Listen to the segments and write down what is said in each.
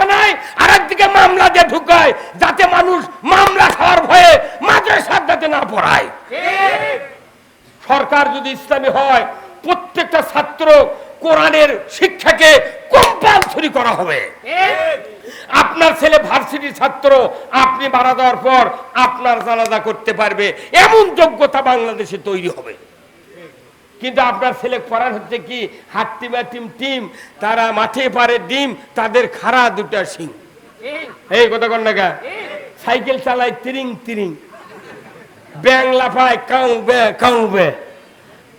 বানায় আর একদিকে মামলা দিয়ে ঢুকায়, যাতে মানুষ মামলা খাওয়ার ভয়ে মাদ্রাসার যাতে না পড়ায়। সরকার যদি ইসলামী হয়, প্রত্যেকটা ছাত্র কোরআনের শিক্ষাকে কম্পালসরি করা হবে। আপনার ছেলে ভার্সিটির ছাত্র, আপনি মারা যাওয়ার পর আপনার জানাজা করতে পারবে। এমন যোগ্যতা বাংলাদেশে তৈরি হবে। কিন্তু আপনার ছেলে করার হচ্ছে কি? হাট্টিমা টিম টিম তারা মাঠে পারে ডিম তাদের খাড়া দুটা সিং এই। কথা কন না? সাইকেল চালায় তিরিং তিরিং। ব্যাং লাফায় কাউ বে কাউ বে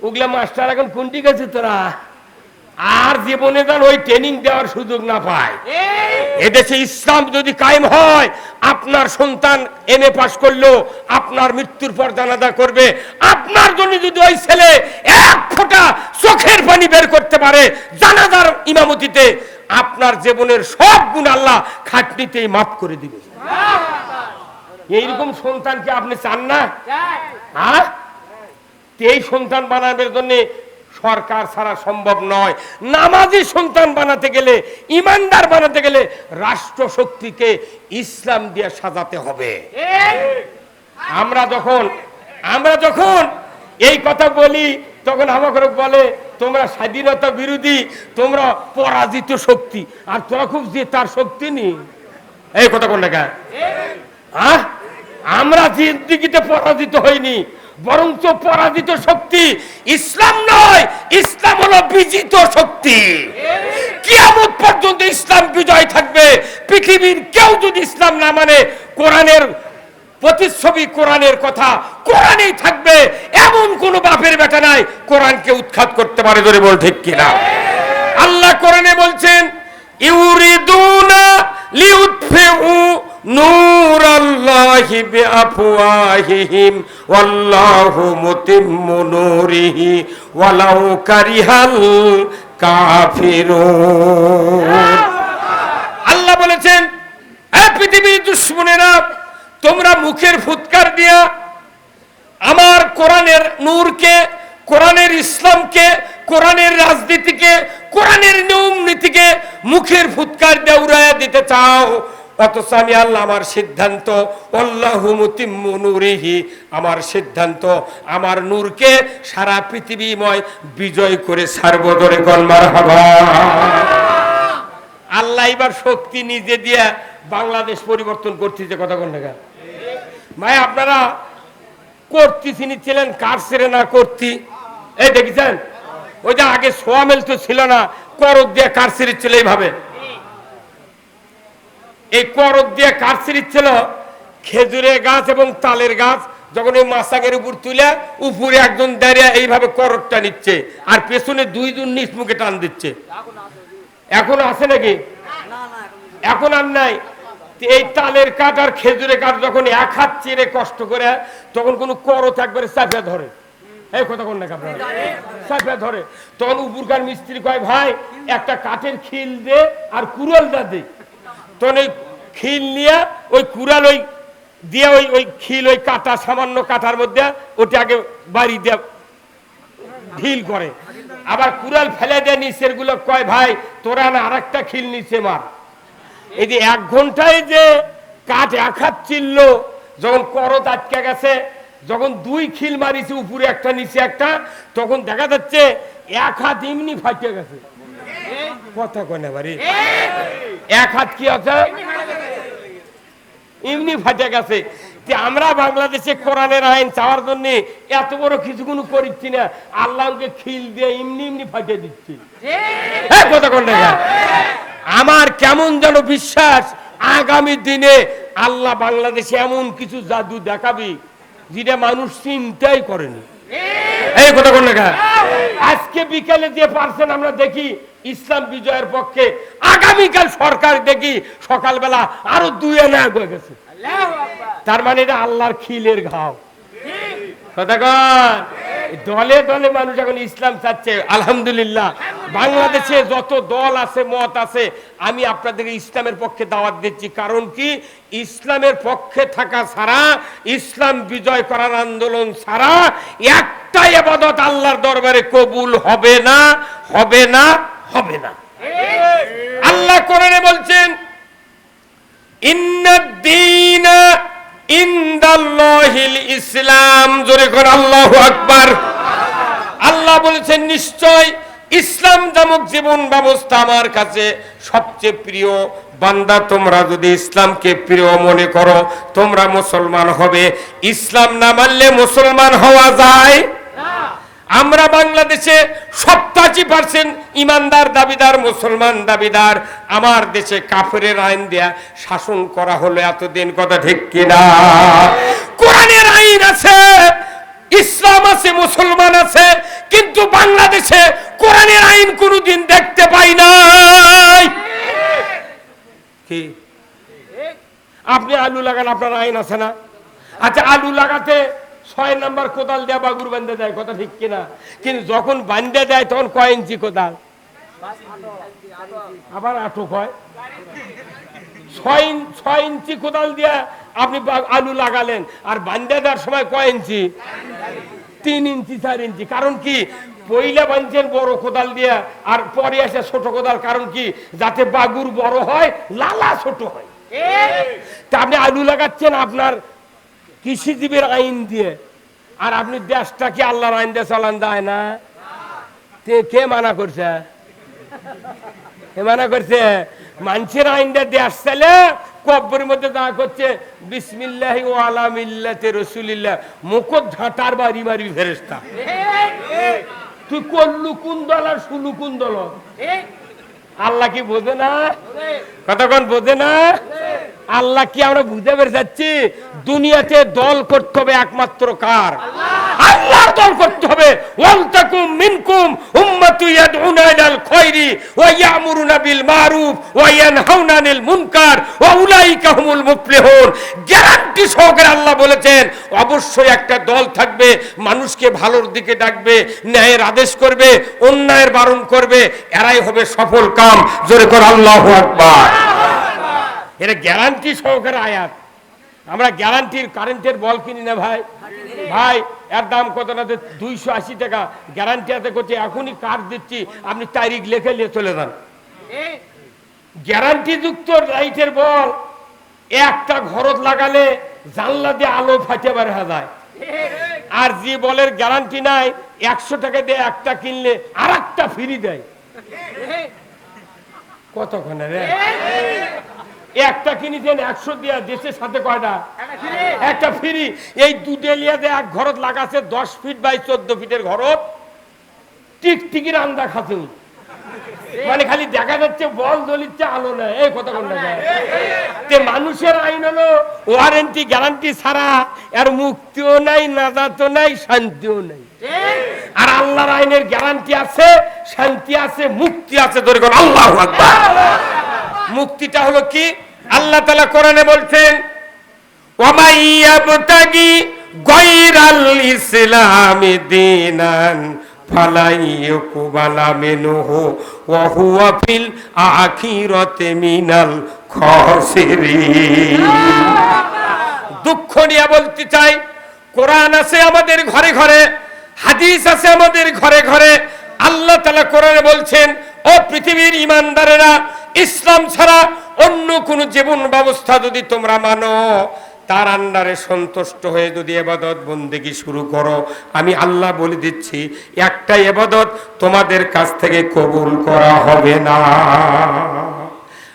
ওগুলা মাস্টার এখন কোনটি গেছে তোরা? আর জীবনে যেন ওই ট্রেনিং দেওয়ার সুযোগ না পায়। এদেশে ইসলাম যদি কায়েম হয় আপনার সন্তান এম এ পাশ করল আপনার মৃত্যুর পর জানাজা করবে আপনার জন্য যদি ওই ছেলে এক ফোঁটা চোখের পানি বের করতে পারে জানাজার ইমামতিতে আপনার জীবনের সব গুণ আল্লাহ খাটনিতেই মাফ করে দিবে। এইরকম সন্তানকে আপনি চান না? হ্যাঁ? এই সন্তান বানানোর জন্য সরকার ছাড়া সম্ভব নয়। নামাজি সন্তান বানাতে গেলে, ইমানদার বানাতে গেলে রাষ্ট্র শক্তিকে ইসলাম দিয়ে সাজাতে হবে। আমরা যখন আমরা যখন এই কথা বলি, তখন আমাকে বলে, তোমরা স্বাধীনতা বিরোধী, তোমরা পরাজিত শক্তি, আর তোরা খুব যে তার শক্তি নি। এই কথা কোন? আমরা জিন্দিগিতে পরাজিত হইনি বরঞ্চ পরাজিত শক্তি ইসলাম নয়, ইসলাম হলো বিজিত শক্তি। কিয়ামত পর্যন্ত ইসলাম বিজয় থাকবে। পৃথিবীর কেউ যদি ইসলাম না মানে কোরআনের প্রতিচ্ছবি কোরআনের কথা কোরআনেই থাকবে। এমন কোন বাপের বেটা নাই, কোরআনকে উৎখাত করতে পারে ধরে বল ঠিক কিনা। আল্লাহ কোরআনে বলছেন, ইউরিদুনা লিউতফিউ নূর আল্লাহি বিআফওয়াহিহিম কারিহাল আল্লাহ বলেছেন পৃথিবীর দুশ্মনেরা, তোমরা মুখের ফুৎকার দিয়া আমার কোরআনের নূরকে, কোরআনের ইসলামকে, কোরআনের রাজনীতিকে, কোরআনের নিয়ম নীতিকে মুখের ফুৎকার দেউরায়া দিতে চাও। অথচ আমি আল্লাহ আমার সিদ্ধান্ত, অল্লাহু মুতিম্মু নূরিহি। আমার সিদ্ধান্ত, আমার নূরকে সারা পৃথিবীময় বিজয় করে সার্বদরে কলমার হবা আল্লাহ এবার শক্তি নিজে দিয়ে বাংলাদেশ পরিবর্তন করতেছে কথা কোন? জায়গা ভাই, আপনারা কর্তি তিনি ছিলেন কার সেরে না কর্তি? এই দেখেছেন? ওই যে আগে সোয়ামেল তো ছিল না, করক দিয়ে কার ছিল এইভাবে? এই করক দিয়ে সিরিজ ছিল খেজুরের গাছ এবং তালের গাছ, যখন এই মাসাকের উপর তুলে উপরে একজন দাঁড়িয়ে এইভাবে করকটা নিচ্ছে, আর পেছনে দুইজন নিচ মুখে টান দিচ্ছে। এখন আছে নাকি? এখন আর নাই। এই তালের কাঠ আর খেজুরের কাঠ যখন এক হাত চিরে কষ্ট করে, তখন কোনো করত একবারে চাপিয়া ধরে। এই কথা কোন ধরে। তখন উপরকার মিস্ত্রি কয়, ভাই, একটা কাঠের খিল দে আর কুড়াল দা দে। তখন ওই খিল নিয়ে ওই কুড়াল ওই দিয়ে ওই ওই খিল, ওই কাটা, সামান্য কাটার মধ্যে ওটা আগে বাড়ি দিয়ে ঢিল করে। আবার কুড়াল ফেলে দেয় নিচেরগুলো, কয়, ভাই, তোরা না আর একটা খিল নিচে মার। এই যে এক ঘন্টায় যে কাঠ এক হাত চিল্ল, যখন করত আটকে গেছে, যখন দুই খিল মারিছে, উপরে একটা, নিচে একটা, তখন দেখা যাচ্ছে এক হাত এমনি ফাটে গেছে। কথা কয় না বাড়ি? এক হাত কি আছে? এমনি ফাটে গেছে। যে আমরা বাংলাদেশে কোরআনের আইন চাওয়ার জন্য এত বড় কিছু কোনো করিচ্ছি না। আল্লাহকে খিল দিয়ে এমনি এমনি ফাটিয়ে দিচ্ছি। কোন আমার কেমন যেন বিশ্বাস আগামী দিনে আল্লাহ বাংলাদেশে এমন কিছু জাদু দেখাবি যেটা মানুষ চিন্তাই করেনি। এই! কথা কোন লেখা আজকে বিকালে যে পারছেন আমরা দেখি ইসলাম বিজয়ের পক্ষে আগামীকাল সরকার দেখি সকালবেলা আরও দুই আনা হয়ে গেছে। তার মানে এটা আল্লাহর খিলের ঘাও। দলে দলে মানুষ এখন ইসলাম চাচ্ছে আলহামদুলিল্লাহ। বাংলাদেশে যত দল আছে মত আছে আমি আপনাদেরকে ইসলামের পক্ষে দাওয়াত দিচ্ছি। কারণ কি? ইসলামের পক্ষে থাকা ছাড়া ইসলাম বিজয় করার আন্দোলন ছাড়া একটাই আবাদত আল্লাহর দরবারে কবুল হবে না হবে না। হবে না। আল্লাহ কোরআনে বলছেন ইসলাম। জোরে কর আল্লাহু আকবার। আল্লাহ বলেছেন নিশ্চয় ইসলাম নামক জীবন ব্যবস্থা আমার কাছে সবচেয়ে প্রিয়। বান্দা তোমরা যদি ইসলামকে প্রিয় মনে করো তোমরা মুসলমান হবে। ইসলাম না মানলে মুসলমান হওয়া যায়। আমরা বাংলাদেশে সপ্তাশি পার্সেন্ট ইমানদার দাবিদার, মুসলমান দাবিদার, আমার দেশে কাফের আইন দেয়া শাসন করা হলো এতদিন, কথা ঠিক কিনা? কোরআনের আইন আছে, ইসলাম আছে, মুসলমান আছে, কিন্তু বাংলাদেশে কোরআনের আইন কোনোদিন দেখতে পাই নাই। কি? আপনি আলু লাগান, আপনার আইন আছে না? আচ্ছা আলু লাগাতে ছয় নাম্বার কোদাল দেয়া বাগুর বান্ধে দেয় কথা ঠিক কিনা? কিন্তু যখন বান্ধে দেয় তখন কয় ইঞ্চি কোদাল? আবার আটক হয় ছয় ছয় ইঞ্চি কোদাল দিয়ে আপনি আলু লাগালেন, আর বান্ধে দেওয়ার সময় কয় ইঞ্চি? তিন ইঞ্চি, চার ইঞ্চি। কারণ কি? পইলা বানছেন বড় কোদাল দিয়া, আর পরে আসে ছোট কোদাল। কারণ কি? যাতে বাগুর বড় হয়, লালা ছোট হয়। তা আপনি আলু লাগাচ্ছেন, আপনার কৃষিজীবীর আইন দিয়ে। আর আপনি দেশটা কি আল্লাহর আইন দিয়ে চালান দেয় না? কে মানা করছে? কে মানা করছে? মানুষের আইন দিয়ে দেশ চালে কব্বরের মধ্যে দা করছে বিসমিল্লাহ ও আলা মিল্লাতে রসুলিল্লাহ মুখত ঝাঁটার বাড়ি মারি ফেরেস্তা তুই করলু কোন দল আর শুলু কোন দল? আল্লাহ কি বোঝে না? কতক্ষণ বোঝে না? আল্লাহ কি আমরা বুঝতে পেরে যাচ্ছি? দুনিয়াতে দল করতে হবে একমাত্র কার? আল্লাহর দল করতে হবে। মিনকুম উম্মাতু খায়রি ওয়া ইয়ামুরুনা বিল মারুফ ওয়া মুনকার ওয়া উলাইকা হুমুল মুফলিহুন। গ্যারান্টি সহকারে আল্লাহ বলেছেন, অবশ্যই একটা দল থাকবে, মানুষকে ভালোর দিকে ডাকবে, ন্যায়ের আদেশ করবে, অন্যায়ের বারণ করবে, এরাই হবে সফল কাম। জোরে কর আল্লাহু আকবার। এটা গ্যারান্টি সহকারে আয়াত। আমরা গ্যারান্টির কারেন্টের বল কিনি না ভাই। ভাই, এর দাম কত না? দুইশো আশি টাকা। গ্যারান্টি হাতে করছে, এখনই কার্ড দিচ্ছি। আপনি তারিখ লেখে নিয়ে চলে যান। গ্যারান্টি যুক্ত লাইটের বল, একটা ঘরত লাগালে জানলা দিয়ে আলো ফাটে বার যায়। আর যে বলের গ্যারান্টি নাই, একশো টাকা দিয়ে একটা কিনলে আর একটা ফ্রি দেয়। কতক্ষণে রে? একটা কিনেছেন একশো দিয়া দেশের সাথে কয়টা? একটা ফ্রি। এই দুডেলিয়াতে এক ঘরত লাগাছে দশ ফিট বাই চোদ্দ ফিটের ঘরত। টিকটিকির আন্দা খাচ্ছে মানে খালি দেখা যাচ্ছে বল দলিচ্ছে আলো নেই এই কথা কোন তে মানুষের আইন হলো ওয়ারেন্টি গ্যারান্টি ছাড়া এর মুক্তিও নাই নাজাতও নাই শান্তিও নাই। আর আল্লাহর আইনের গ্যারান্টি আছে শান্তি আছে মুক্তি আছে ধরে আল্লাহ মুক্তিটা হলো কি? আল্লাহ তালা কোরআনে বলছেন দুঃখ নিয়ে বলতে চাই, কোরআন আছে আমাদের ঘরে ঘরে, হাদিস আছে আমাদের ঘরে ঘরে, আল্লাহ তালা কোরআনে বলছেন, ও পৃথিবীর ইমানদারেরা ইসলাম ছাড়া অন্য কোন জীবন ব্যবস্থা যদি তোমরা মানো, তার আন্ডারে সন্তুষ্ট হয়ে যদি এবাদত বন্দেগি শুরু করো, আমি আল্লাহ বলে দিচ্ছি একটা এবাদত তোমাদের কাছ থেকে কবুল করা হবে না।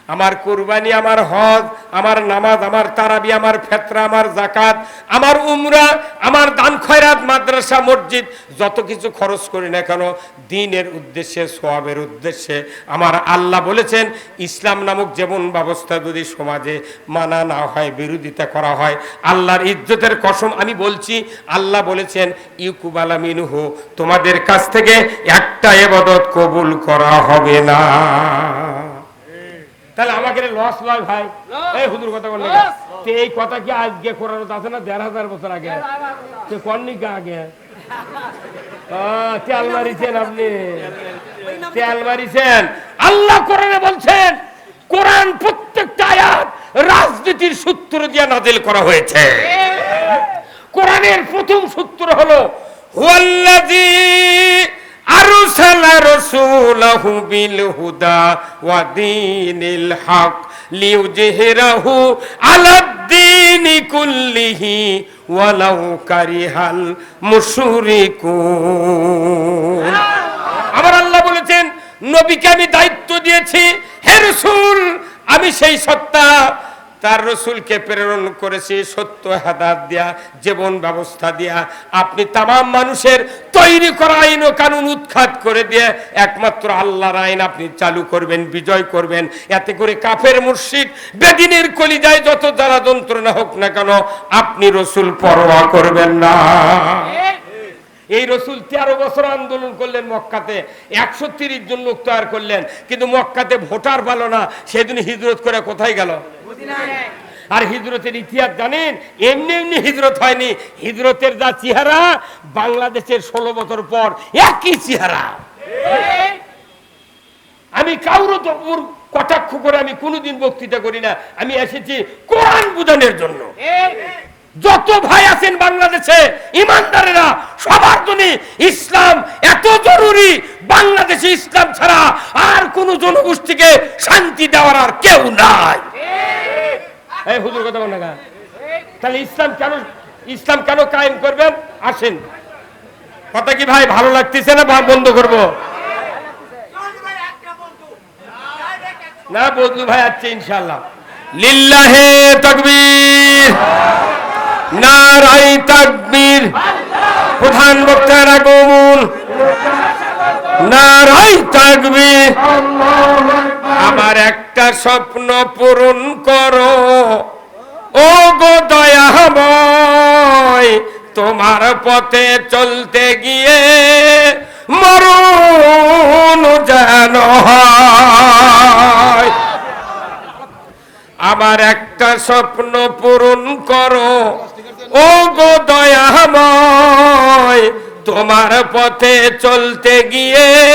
আমার কুরবানি, আমার হজ, আমার নামাজ, আমার তারাবি, আমার ফেতরা, আমার জাকাত আমার উমরা, আমার দান খয়রাত, মাদ্রাসা, মসজিদ, যত কিছু খরচ করি না কেন, দিনের উদ্দেশ্যে সোয়াবের উদ্দেশ্যে, আমার আল্লাহ বলেছেন, ইসলাম নামক যেমন ব্যবস্থা যদি সমাজে মানা না হয়, বিরোধিতা করা হয়, আল্লাহর ইজ্জতের কসম আমি বলছি, আল্লাহ বলেছেন ইউকুবালা মিনুহু তোমাদের কাছ থেকে একটা এবাদত কবুল করা হবে না। তাহলে আমাকে লস লয় ভাই। এই হুজুর কথা বললে তে এই কথা কি আজকে করার আছে না দেড় হাজার বছর আগে? তে কননি কা আগে? তেল মারিছেন আপনি। তেল মারিছেন আল্লাহ কোরআনে বলছেন কোরআন প্রত্যেকটা আয়াত রাজনীতির সূত্র দিয়ে নাজিল করা হয়েছে। কোরআনের প্রথম সূত্র হলো হুয়াল্লাযী রাসূলাহু বিল হুদা ওয়া দীনিল হক লিউজহিরাহু আলাদ্দীনি কুল্লিহি ওয়ালাউ কারিহাল মুশরিকুন আমার আল্লাহ বলেছেন, নবীকে আমি দায়িত্ব দিয়েছি, হে রসুল, আমি সেই সত্তা তার রসুলকে প্রেরণ করেছি সত্য হাদাত দিয়া, জীবন ব্যবস্থা দিয়া। আপনি তাম মানুষের তৈরি করা আইন ও কানুন উৎখাত করে দিয়ে একমাত্র আল্লাহর আইন আপনি চালু করবেন, বিজয় করবেন। এতে করে কাফের মুর্শিদ বেদিনের কলিজায় যত যারা যন্ত্রণা হোক না কেন, আপনি রসুল পরোয়া করবেন না। এই রসুল তেরো বছর আন্দোলন করলেন মক্কাতে, একশো জন লোক তৈরি করলেন, কিন্তু মক্কাতে ভোটার ভালো না, সেদিন হিজরত করে কোথায় গেল? আর হিজরতের ইতিহাস জানেন? এমনি এমনি হিজরত হয়নি। হিজরতের যা চেহারা, বাংলাদেশের ষোলো বছর পর একই চেহারা। আমি কাউরও তো কটাক্ষ করে আমি কোনোদিন বক্তৃতা করি না। আমি এসেছি কোরআন বুঝানোর জন্য। যত ভাই আছেন বাংলাদেশে, ইমানদারেরা, সবার জন্য ইসলাম এত জরুরি। বাংলাদেশে ইসলাম ছাড়া আর কোন জনগোষ্ঠীকে শান্তি দেওয়ার আর কেউ নাই। এই হুজুর কথা বল না তাহলে ইসলাম কেন ইসলাম কেন কায়েম করবেন? আসেন। কথা কি ভাই ভালো লাগতেছে না? বন্ধ করব। না বদলু ভাই আছে ইনশাল্লাহ লিল্লাহে তাকবীর নারাই তাকবীর। প্রধান বক্তার আগমন নারাই তাকবীর। আমার একটা স্বপ্ন পূরণ করো। ও গো দয়াময়, তোমার পথে চলতে গিয়ে মরণ যেন আমার একটা স্বপ্ন পূরণ করো। ও গো দয়াময়, তোমার পথে চলতে গিয়ে